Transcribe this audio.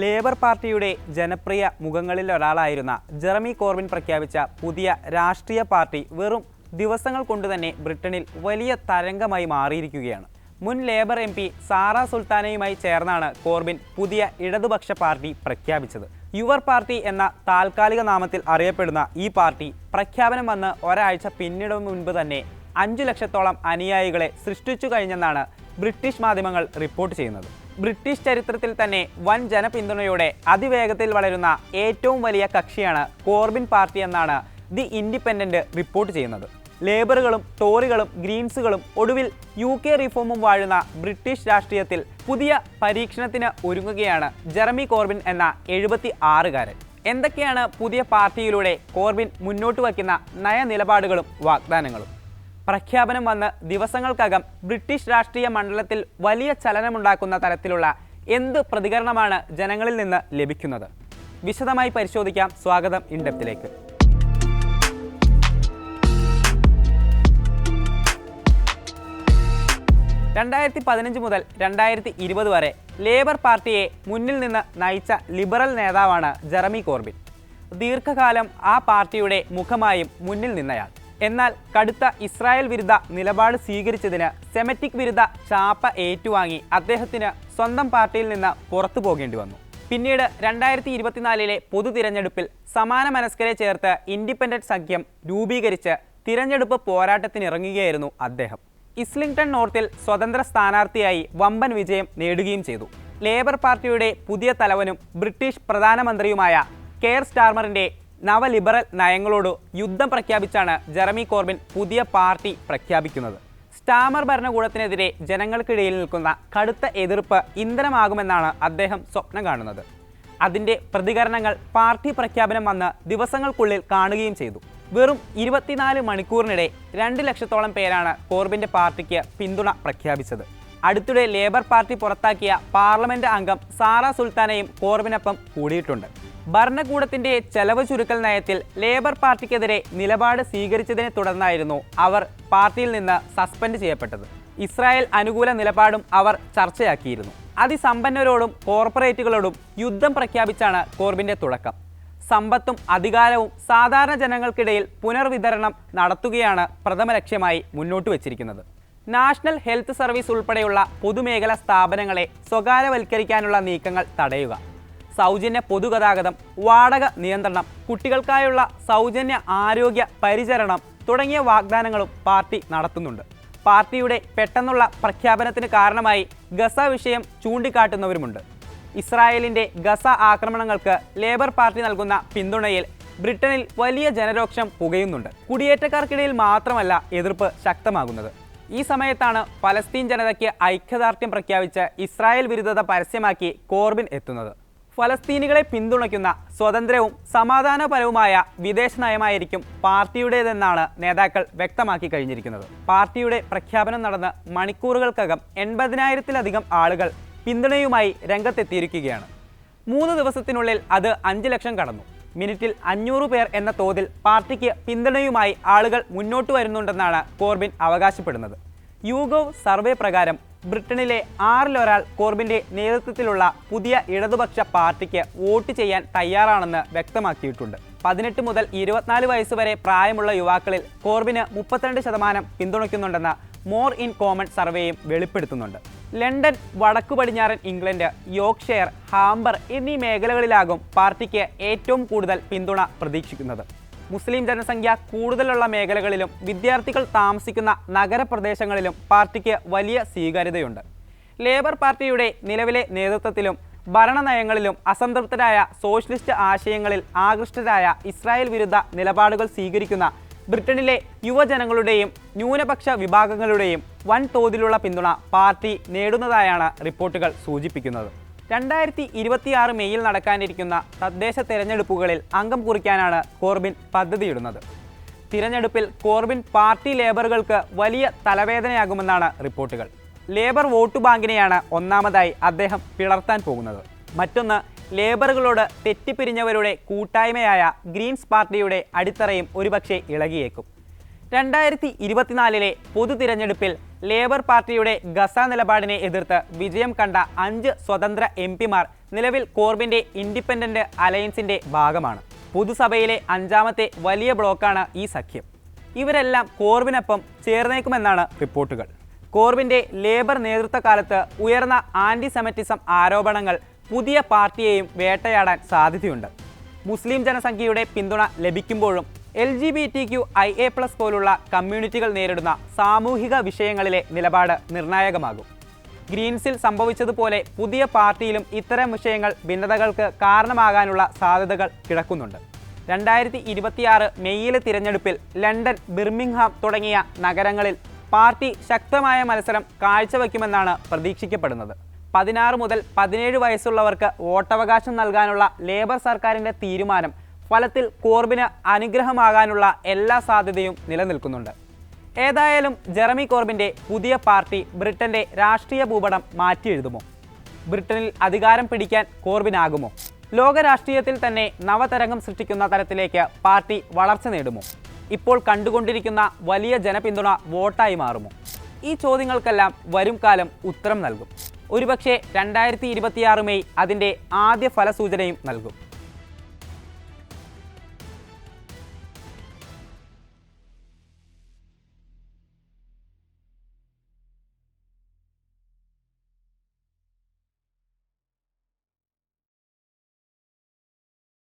Labour പാർട്ടിയുടെ ജനപ്രിയ മുഖങ്ങളിൽ ഒരാളായിരുന്ന Jeremy Corbyn പ്രഖ്യാപിച്ച പുതിയ രാഷ്ട്രീയ പാർട്ടി വെറും ദിവസങ്ങൾ കൊണ്ട് തന്നെ ബ്രിട്ടനിൽ വലിയ തരംഗമായി മാറിയിരിക്കുകയാണ്. മുൻ ലേബർ എം പി സാറ സുൽത്താനയുമായി ചേർന്നാണ് കോർബിൻ പുതിയ ഇടതുപക്ഷ പാർട്ടി പ്രഖ്യാപിച്ചത്. യുവർ പാർട്ടി എന്ന താൽക്കാലിക നാമത്തിൽ അറിയപ്പെടുന്ന ഈ പാർട്ടി പ്രഖ്യാപനം വന്ന് ഒരാഴ്ച പിന്നിട മുൻപ് തന്നെ അഞ്ചു ലക്ഷത്തോളം അനുയായികളെ സൃഷ്ടിച്ചു കഴിഞ്ഞെന്നാണ് ബ്രിട്ടീഷ് മാധ്യമങ്ങൾ റിപ്പോർട്ട് ചെയ്യുന്നത്. ബ്രിട്ടീഷ് ചരിത്രത്തിൽ തന്നെ വൻ ജനപിന്തുണയോടെ അതിവേഗത്തിൽ വളരുന്ന ഏറ്റവും വലിയ കക്ഷിയാണ് കോർബിൻ പാർട്ടി എന്നാണ് ദി ഇൻഡിപെൻഡന്റ് റിപ്പോർട്ട് ചെയ്യുന്നത്. ലേബറുകളും ടോറികളും ഗ്രീൻസുകളും ഒടുവിൽ യു കെ റിഫോമും വാഴുന്ന ബ്രിട്ടീഷ് രാഷ്ട്രീയത്തിൽ പുതിയ പരീക്ഷണത്തിന് ഒരുങ്ങുകയാണ് ജെറമി കോർബിൻ എന്ന എഴുപത്തി ആറുകാരൻ എന്തൊക്കെയാണ് പുതിയ പാർട്ടിയിലൂടെ കോർബിൻ മുന്നോട്ട് വയ്ക്കുന്ന നയനിലപാടുകളും വാഗ്ദാനങ്ങളും? പ്രഖ്യാപനം വന്ന് ദിവസങ്ങൾക്കകം ബ്രിട്ടീഷ് രാഷ്ട്രീയ മണ്ഡലത്തിൽ വലിയ ചലനമുണ്ടാക്കുന്ന തരത്തിലുള്ള എന്ത് പ്രതികരണമാണ് ജനങ്ങളിൽ നിന്ന് ലഭിക്കുന്നത്? വിശദമായി പരിശോധിക്കാം സ്വാഗതം ഇൻഡെപ്തിലേക്ക്. രണ്ടായിരത്തി പതിനഞ്ച് മുതൽ രണ്ടായിരത്തി ഇരുപത് വരെ ലേബർ പാർട്ടിയെ മുന്നിൽ നിന്ന് നയിച്ച ലിബറൽ നേതാവാണ് ജെറമി കോർബിൻ. ദീർഘകാലം ആ പാർട്ടിയുടെ മുഖമായും മുന്നിൽ നിന്നയാൾ. എന്നാൽ കടുത്ത ഇസ്രായേൽ വിരുദ്ധ നിലപാട് സ്വീകരിച്ചതിന് സെമറ്റിക് വിരുദ്ധ ചാപ്പ ഏറ്റുവാങ്ങി അദ്ദേഹത്തിന് സ്വന്തം പാർട്ടിയിൽ നിന്ന് പുറത്തു പോകേണ്ടി വന്നു. പിന്നീട് രണ്ടായിരത്തി ഇരുപത്തിനാലിലെ പൊതു തിരഞ്ഞെടുപ്പിൽ സമാന മനസ്കരെ ചേർത്ത് ഇൻഡിപെൻഡന്റ് സഖ്യം രൂപീകരിച്ച് തിരഞ്ഞെടുപ്പ് പോരാട്ടത്തിനിറങ്ങുകയായിരുന്നു അദ്ദേഹം. ഇസ്ലിംഗ്ടൺ നോർത്തിൽ സ്വതന്ത്ര സ്ഥാനാർത്ഥിയായി വമ്പൻ വിജയം നേടുകയും ചെയ്തു. ലേബർ പാർട്ടിയുടെ പുതിയ തലവനും ബ്രിട്ടീഷ് പ്രധാനമന്ത്രിയുമായ കെയർ സ്റ്റാർമറിന്റെ നവലിബറൽ നയങ്ങളോട് യുദ്ധം പ്രഖ്യാപിച്ചാണ് ജെറമി കോർബിൻ പുതിയ പാർട്ടി പ്രഖ്യാപിക്കുന്നത്. സ്റ്റാമർ ഭരണകൂടത്തിനെതിരെ ജനങ്ങൾക്കിടയിൽ നിൽക്കുന്ന കടുത്ത എതിർപ്പ് ഇന്ധനമാകുമെന്നാണ് അദ്ദേഹം സ്വപ്നം കാണുന്നത്. അതിന്റെ പ്രതികരണങ്ങൾ പാർട്ടി പ്രഖ്യാപനം വന്ന് ദിവസങ്ങൾക്കുള്ളിൽ കാണുകയും ചെയ്തു. വെറും ഇരുപത്തിനാല് മണിക്കൂറിനിടെ രണ്ട് ലക്ഷത്തോളം പേരാണ് കോർബിന്റെ പാർട്ടിക്ക് പിന്തുണ പ്രഖ്യാപിച്ചത്. അടുത്തിടെ ലേബർ പാർട്ടി പുറത്താക്കിയ പാർലമെന്റ് അംഗം സാറ സുൽത്താനയും കോർബിനൊപ്പം കൂടിയിട്ടുണ്ട്. ഭരണകൂടത്തിന്റെ ചെലവ് ചുരുക്കൽ നയത്തിൽ ലേബർ പാർട്ടിക്കെതിരെ നിലപാട് സ്വീകരിച്ചതിനെ തുടർന്നായിരുന്നു അവർ പാർട്ടിയിൽ നിന്ന് സസ്പെൻഡ് ചെയ്യപ്പെട്ടത്. ഇസ്രായേൽ അനുകൂല നിലപാടും അവർ ചർച്ചയാക്കിയിരുന്നു. അതിസമ്പന്നരോടും കോർപ്പറേറ്റുകളോടും യുദ്ധം പ്രഖ്യാപിച്ചാണ് കോർബിന്റെ തുടക്കം. സമ്പത്തും അധികാരവും സാധാരണ ജനങ്ങൾക്കിടയിൽ പുനർവിതരണം നടത്തുകയാണ് പ്രഥമ ലക്ഷ്യമായി മുന്നോട്ട് വച്ചിരിക്കുന്നത്. നാഷണൽ ഹെൽത്ത് സർവീസ് ഉൾപ്പെടെയുള്ള പൊതുമേഖലാ സ്ഥാപനങ്ങളെ സ്വകാര്യവൽക്കരിക്കാനുള്ള നീക്കങ്ങൾ തടയുക. സൗജന്യ പൊതുഗതാഗതം വാടക നിയന്ത്രണം കുട്ടികൾക്കായുള്ള സൗജന്യ ആരോഗ്യ പരിചരണം തുടങ്ങിയ വാഗ്ദാനങ്ങളും പാർട്ടി നടത്തുന്നുണ്ട്. പാർട്ടിയുടെ പെട്ടെന്നുള്ള പ്രഖ്യാപനത്തിന് കാരണമായി ഗസ വിഷയം ചൂണ്ടിക്കാട്ടുന്നവരുമുണ്ട്. ഇസ്രായേലിന്റെ ഗസ ആക്രമണങ്ങൾക്ക് ലേബർ പാർട്ടി നൽകുന്ന പിന്തുണയിൽ ബ്രിട്ടനിൽ വലിയ ജനരോക്ഷം പുകയുന്നുണ്ട്. കുടിയേറ്റക്കാർക്കിടയിൽ മാത്രമല്ല എതിർപ്പ് ശക്തമാകുന്നത്. ഈ സമയത്താണ് പലസ്തീൻ ജനതയ്ക്ക് ഐക്യദാർഢ്യം പ്രഖ്യാപിച്ച് ഇസ്രായേൽ വിരുദ്ധത പരസ്യമാക്കി കോർബിൻ എത്തുന്നത്. ഫലസ്തീനികളെ പിന്തുണയ്ക്കുന്ന സ്വതന്ത്രവും സമാധാനപരവുമായ വിദേശ നയമായിരിക്കും പാർട്ടിയുടേതെന്നാണ് നേതാക്കൾ വ്യക്തമാക്കി കഴിഞ്ഞിരിക്കുന്നത്. പാർട്ടിയുടെ പ്രഖ്യാപനം നടന്ന് മണിക്കൂറുകൾക്കകം എൺപതിനായിരത്തിലധികം ആളുകൾ പിന്തുണയുമായി രംഗത്തെത്തിയിരിക്കുകയാണ്. മൂന്ന് ദിവസത്തിനുള്ളിൽ അത് അഞ്ച് ലക്ഷം കടന്നു. മിനിറ്റിൽ അഞ്ഞൂറ് പേർ എന്ന തോതിൽ പാർട്ടിക്ക് പിന്തുണയുമായി ആളുകൾ മുന്നോട്ട് വരുന്നുണ്ടെന്നാണ് കോർബിൻ അവകാശപ്പെടുന്നത്. യൂഗോ സർവേ പ്രകാരം ബ്രിട്ടനിലെ ആറിലൊരാൾ കോർബിന്റെ നേതൃത്വത്തിലുള്ള പുതിയ ഇടതുപക്ഷ പാർട്ടിക്ക് വോട്ട് ചെയ്യാൻ തയ്യാറാണെന്ന് വ്യക്തമാക്കിയിട്ടുണ്ട്. പതിനെട്ട് മുതൽ ഇരുപത്തിനാല് വയസ്സ് വരെ പ്രായമുള്ള യുവാക്കളിൽ കോർബിന് മുപ്പത്തിരണ്ട് ശതമാനം പിന്തുണയ്ക്കുന്നുണ്ടെന്ന് മോർ ഇൻ കോമൺ സർവേയും വെളിപ്പെടുത്തുന്നുണ്ട്. ലണ്ടൻ വടക്കു പടിഞ്ഞാറൻ ഇംഗ്ലണ്ട് യോർക്ക്ഷയർ ഹാംബർ എന്നീ മേഖലകളിലാകും പാർട്ടിക്ക് ഏറ്റവും കൂടുതൽ പിന്തുണ പ്രതീക്ഷിക്കുന്നത്. മുസ്ലിം ജനസംഖ്യ കൂടുതലുള്ള മേഖലകളിലും വിദ്യാർത്ഥികൾ താമസിക്കുന്ന നഗരപ്രദേശങ്ങളിലും പാർട്ടിക്ക് വലിയ സ്വീകാര്യതയുണ്ട്. ലേബർ പാർട്ടിയുടെ നിലവിലെ നേതൃത്വത്തിലും ഭരണനയങ്ങളിലും അസംതൃപ്തരായ സോഷ്യലിസ്റ്റ് ആശയങ്ങളിൽ ആകൃഷ്ടരായ ഇസ്രായേൽ വിരുദ്ധ നിലപാടുകൾ സ്വീകരിക്കുന്ന ബ്രിട്ടനിലെ യുവജനങ്ങളുടെയും ന്യൂനപക്ഷ വിഭാഗങ്ങളുടെയും വൻതോതിലുള്ള പിന്തുണ പാർട്ടി നേടുന്നതായാണ് റിപ്പോർട്ടുകൾ സൂചിപ്പിക്കുന്നത്. രണ്ടായിരത്തി ഇരുപത്തിയാറ് മെയ്യിൽ നടക്കാനിരിക്കുന്ന തദ്ദേശ തിരഞ്ഞെടുപ്പുകളിൽ അംഗം കുറിക്കാനാണ് കോർബിൻ പദ്ധതിയിടുന്നത്. തിരഞ്ഞെടുപ്പിൽ കോർബിൻ പാർട്ടി ലേബറുകൾക്ക് വലിയ തലവേദനയാകുമെന്നാണ് റിപ്പോർട്ടുകൾ. ലേബർ വോട്ട് ബാങ്കിനെയാണ് ഒന്നാമതായി അദ്ദേഹം പിളർത്താൻ പോകുന്നത്. മറ്റൊന്ന് ലേബറുകളോട് തെറ്റിപ്പിരിഞ്ഞവരുടെ കൂട്ടായ്മയായ ഗ്രീൻസ് പാർട്ടിയുടെ അടിത്തറയും ഒരുപക്ഷെ ഇളകിയേക്കും. രണ്ടായിരത്തി ഇരുപത്തിനാലിലെ പൊതു തിരഞ്ഞെടുപ്പിൽ ലേബർ പാർട്ടിയുടെ ഗസ നിലപാടിനെ എതിർത്ത് വിജയം കണ്ട അഞ്ച് സ്വതന്ത്ര എം പിമാർ നിലവിൽ കോർബിന്റെ ഇൻഡിപെൻഡന്റ് അലയൻസിന്റെ ഭാഗമാണ്. പൊതുസഭയിലെ അഞ്ചാമത്തെ വലിയ ബ്ലോക്കാണ് ഈ സഖ്യം. ഇവരെല്ലാം കോർബിനൊപ്പം ചേർന്നേക്കുമെന്നാണ് റിപ്പോർട്ടുകൾ. കോർബിന്റെ ലേബർ നേതൃത്വകാലത്ത് ഉയർന്ന ആന്റി സെമറ്റിസം ആരോപണങ്ങൾ പുതിയ പാർട്ടിയെയും വേട്ടയാടാൻ സാധ്യതയുണ്ട്. മുസ്ലിം ജനസംഖ്യയുടെ പിന്തുണ ലഭിക്കുമ്പോഴും L G B T Q I A plus പോലുള്ള കമ്മ്യൂണിറ്റികൾ നേരിടുന്ന സാമൂഹിക വിഷയങ്ങളിലെ നിലപാട് നിർണായകമാകും. ഗ്രീൻസിൽ സംഭവിച്ചതുപോലെ പുതിയ പാർട്ടിയിലും ഇത്തരം വിഷയങ്ങൾ ഭിന്നതകൾക്ക് കാരണമാകാനുള്ള സാധ്യതകൾ കിടക്കുന്നുണ്ട്. രണ്ടായിരത്തി ഇരുപത്തിയാറ് മെയ്യിലെ തിരഞ്ഞെടുപ്പിൽ ലണ്ടൻ ബിർമിംഗ്ഹാം തുടങ്ങിയ നഗരങ്ങളിൽ പാർട്ടി ശക്തമായ മത്സരം കാഴ്ചവെക്കുമെന്നാണ് പ്രതീക്ഷിക്കപ്പെടുന്നത്. പതിനാറ് മുതൽ പതിനേഴ് വയസ്സുള്ളവർക്ക് വോട്ടവകാശം നൽകാനുള്ള ലേബർ സർക്കാരിന്റെ തീരുമാനം ഫലത്തിൽ കോർബിന് അനുഗ്രഹമാകാനുള്ള എല്ലാ സാധ്യതയും നിലനിൽക്കുന്നുണ്ട്. ഏതായാലും ജെറമി കോർബിന്റെ പുതിയ പാർട്ടി ബ്രിട്ടന്റെ രാഷ്ട്രീയ ഭൂപടം മാറ്റിയെഴുതുമോ ബ്രിട്ടനിൽ അധികാരം പിടിക്കാൻ കോർബിനാകുമോ? ലോക രാഷ്ട്രീയത്തിൽ തന്നെ നവതരംഗം സൃഷ്ടിക്കുന്ന തരത്തിലേക്ക് പാർട്ടി വളർച്ച നേടുമോ? ഇപ്പോൾ കണ്ടുകൊണ്ടിരിക്കുന്ന വലിയ ജനപിന്തുണ വോട്ടായി മാറുമോ? ഈ ചോദ്യങ്ങൾക്കെല്ലാം വരും കാലം ഉത്തരം നൽകും. ഒരുപക്ഷെ രണ്ടായിരത്തി ഇരുപത്തിയാറ് മെയ് അതിന്റെ ആദ്യ ഫലസൂചനയും നൽകും.